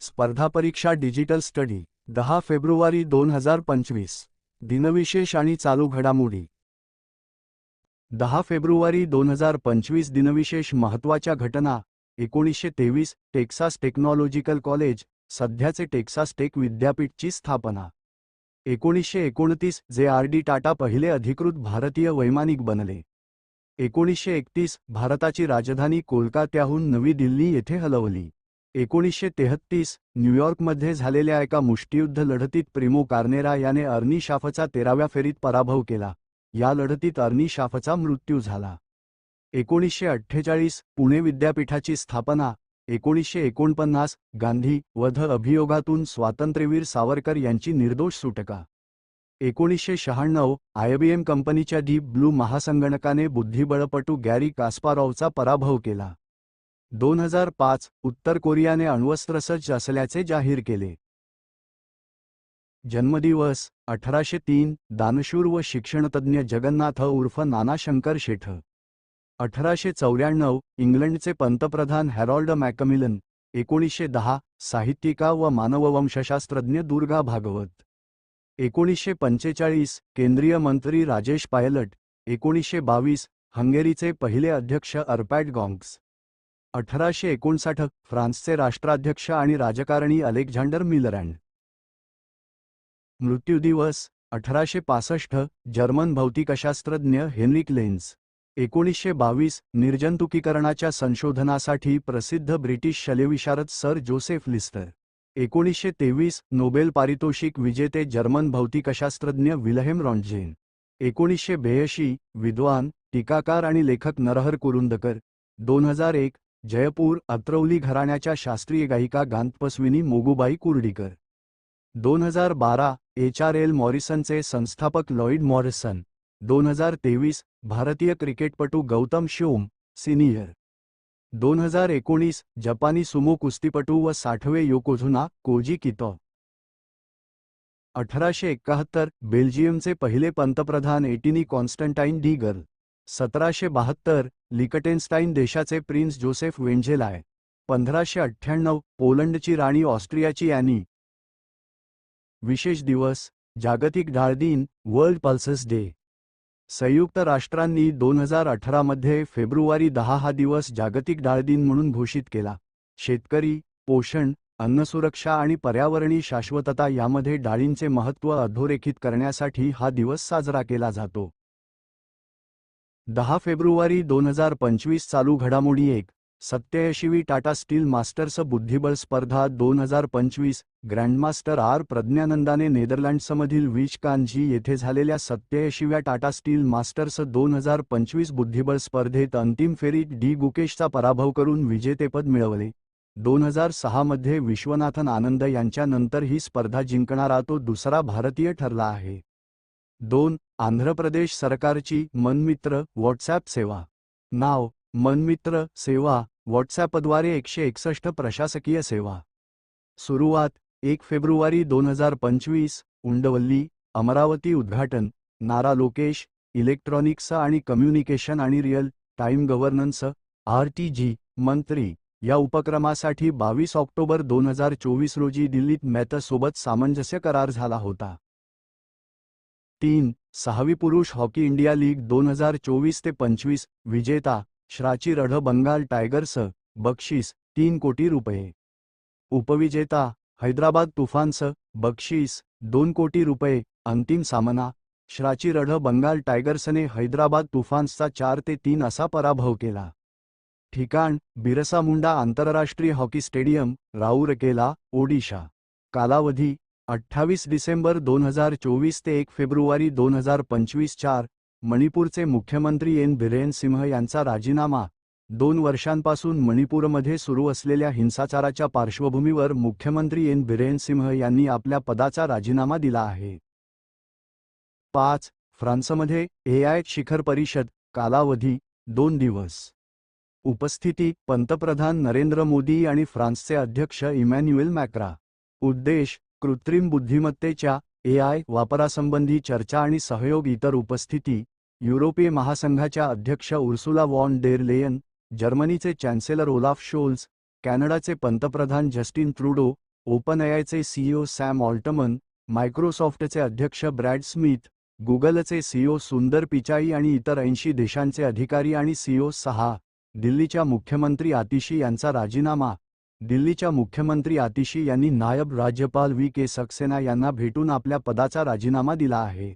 स्पर्धा परीक्षा digital study दहा फेब्रुवारी दोन हजार पंचवीस. दिनविशेष आणि चालू घडामोडी. दहा फेब्रुवारी दोन हजार पंचवीस दिनविशेष महत्त्वाच्या घटना एकोणीसशे तेवीस टेक्सास टेक्नॉलॉजिकल कॉलेज सध्याचे टेक्सास टेक विद्यापीठची स्थापना. एकोणीसशे एकोणतीस जे आर डी टाटा पहिले अधिकृत भारतीय वैमानिक बनले. एकोणीसशे एकतीस भारताची राजधानी कोलकात्याहून नवी दिल्ली येथे हलवली. एकोणीसशे तेहत्तीस न्यूयॉर्कमध्ये झालेल्या एका मुष्टियुद्ध लढतीत प्रिमो कार्नेरा याने अर्नी शाफचा तेराव्या फेरीत पराभव केला. या लढतीत अर्नी शाफचा मृत्यू झाला. एकोणीसशे अठ्ठेचाळीस पुणे विद्यापीठाची स्थापना. एकोणीसशे एकोणपन्नास गांधी वध अभियोगातून स्वातंत्र्यवीर सावरकर यांची निर्दोष सुटका. एकोणीसशे शहाण्णव आयबीएम कंपनीच्या डीप ब्लू महासंगणकाने बुद्धिबळपटू गॅरी कास्पारॉवचा पराभव केला. दोन हजार पाच उत्तर कोरियाने अण्वस्त्रसज्ज असल्याचे जाहीर केले. जन्मदिवस अठराशे तीन दानशूर व शिक्षणतज्ञ जगन्नाथ उर्फ नाना शंकर शेठ. अठराशे चौऱ्याण्णव इंग्लंडचे पंतप्रधान हॅरॉल्ड मॅकमिलन. एकोणीसशे दहा साहित्यिका व मानववंशशास्त्रज्ञ दुर्गा भागवत. एकोणीसशे पंचेचाळीस केंद्रीय मंत्री राजेश पायलट. एकोणीसशे बावीस हंगेरीचे पहिले अध्यक्ष अर्पॅट गॉंग्स. अठराशे एकोणसाठ फ्रान्सचे राष्ट्राध्यक्ष आणि राजकारणी अलेक्झांडर मिलरँड. मृत्यूदिवस अठराशे पासष्ट जर्मन भौतिकशास्त्रज्ञ हेनरिक लेन्स. एकोणीसशे बावीस निर्जंतुकीकरणाच्या संशोधनासाठी प्रसिद्ध ब्रिटिश शल्यविशारद सर जोसेफ लिस्टर. एकोणीसशे तेवीस नोबेल पारितोषिक विजेते जर्मन भौतिकशास्त्रज्ञ विलहेम रॉन्जेन एकोणीसशे ब्याऐंशी विद्वान टीकाकार आणि लेखक नरहर कुरुंदकर. दोन हजार एक जयपूर अत्रौली घराण्याच्या शास्त्रीय गायिका गांतपस्विनी मोगूबाई कुर्डीकर. दोन हजार बारा एच आर एल मॉरिसनचे संस्थापक लॉईड मॉरिसन. दोन हजार तेवीस भारतीय क्रिकेटपटू गौतम शोम सिनियर. दोन हजार एकोणीस जपानी सुमो कुस्तीपटू व साठवे योकोझुना कोजी कितो. अठराशे एक्काहत्तर बेल्जियमचे पहिले पंतप्रधान एटिनी कॉन्स्टंटाईन डी गर्ल. सतराशे बहात्तर लिकटेन्स्टाईन देशाचे प्रिन्स जोसेफ वेंझेलाय पंधराशे अठ्ठ्याण्णव पोलंडची राणी ऑस्ट्रियाची ॲनी विशेष दिवस जागतिक ढाळ दिन वर्ल्ड पल्सेस डे. संयुक्त राष्ट्रांनी दोन हजार अठरामध्ये फेब्रुवारी दहा हा दिवस जागतिक डाळ दिन म्हणून घोषित केला. शेतकरी पोषण अन्नसुरक्षा आणि पर्यावरणीय शाश्वतता यामध्ये डाळींचे महत्त्व अधोरेखित करण्यासाठी हा दिवस साजरा केला जातो. दहा फेब्रुवारी दोन हजार पंचवीस चालू घडामोडी एक. सत्याऐंशीवी टाटा स्टील मास्टर्स बुद्धिबळ स्पर्धा दोन हजार पंचवीस ग्रँडमास्टर आर प्रज्ञानंदाने नेदरलँड्समधील विचकांजी येथे झालेल्या सत्याऐंशीव्या टाटा स्टील मास्टर्स दोन हजार पंचवीस बुद्धिबळ स्पर्धेत अंतिम फेरीत डी गुकेशचा पराभव करून विजेतेपद मिळवले. दोन हजार सहामध्ये विश्वनाथन आनंद यांच्यानंतर ही स्पर्धा जिंकणारा तो दुसरा भारतीय ठरला आहे. दोन आंध्र प्रदेश सरकारची मनमित्र व्हॉट्सॲप सेवा. नाव मनमित्र सेवा व्हॉट्सॲपद्वारे एकशे एकसष्ट प्रशासकीय सेवा. सुरुवात एक फेब्रुवारी दोन हजार पंचवीस उंडवल्ली अमरावती उद्घाटन नारा लोकेश इलेक्ट्रॉनिक्स आणि कम्युनिकेशन आणि real time governance R T G मंत्री या उपक्रमासाठी बावीस ऑक्टोबर दोन हजार चोवीस रोजी दिल्लीत मॅथसोबत सामंजस्य करार झाला होता. तीन सहावी पुरुष हॉकी इंडिया लीग दोन हजार चोवीस ते पंचवीस विजेता श्राची रढ बंगाल टायगर्स बक्षीस तीन कोटी रुपये. उपविजेता हैदराबाद तुफान्स बक्षीस दोन कोटी रुपये अंतिम सामना. श्राची रढ बंगाल टायगर्सने हैदराबाद तुफान्सचा चार ते तीन असा पराभव केला. ठिकाण बिरसा मुंडा आंतरराष्ट्रीय हॉकी स्टेडियम राऊरकेला ओडिशा. कालावधी अठ्ठावीस डिसेंबर दोन हजार चोवीस ते एक फेब्रुवारी दोन हजार पंचवीस चार मणिपूरचे मुख्यमंत्री एन बिरेन सिंह यांचा राजीनामा. दोन वर्षांपासून मणिपूरमध्ये सुरू असलेल्या हिंसाचाराच्या पार्श्वभूमीवर मुख्यमंत्री एन बिरेन सिंह यांनी आपल्या पदाचा राजीनामा दिला आहे. पाच फ्रान्समध्ये एआय शिखर परिषद कालावधी दोन दिवस. उपस्थिती पंतप्रधान नरेंद्र मोदी आणि फ्रान्सचे अध्यक्ष इमॅन्युएल मॅक्रा. उद्देश कृत्रिम बुद्धिमत्तेच्या एआय वापरासंबंधी चर्चा आणि सहयोग इतर उपस्थिती युरोपीय महासंघाच्या अध्यक्ष उर्सुला वॉन डेर लेयन जर्मनीचे चॅन्सेलर ओलाफ शोल्स कॅनडाचे पंतप्रधान जस्टिन ट्रुडो ओपन एआयचे सीईओ सॅम ऑल्टमन मायक्रोसॉफ्टचे अध्यक्ष ब्रॅड स्मिथ गुगलचे सीईओ सुंदर पिचाई आणि इतर ऐंशी देशांचे अधिकारी आणि सीईओ सहा दिल्लीच्या मुख्यमंत्री आतिशी यांचा राजीनामा. दिल्लीच्या मुख्यमंत्री आतिशी यांनी नायब राज्यपाल व्ही के सक्सेना यांना भेटून आपल्या पदाचा राजीनामा दिला आहे.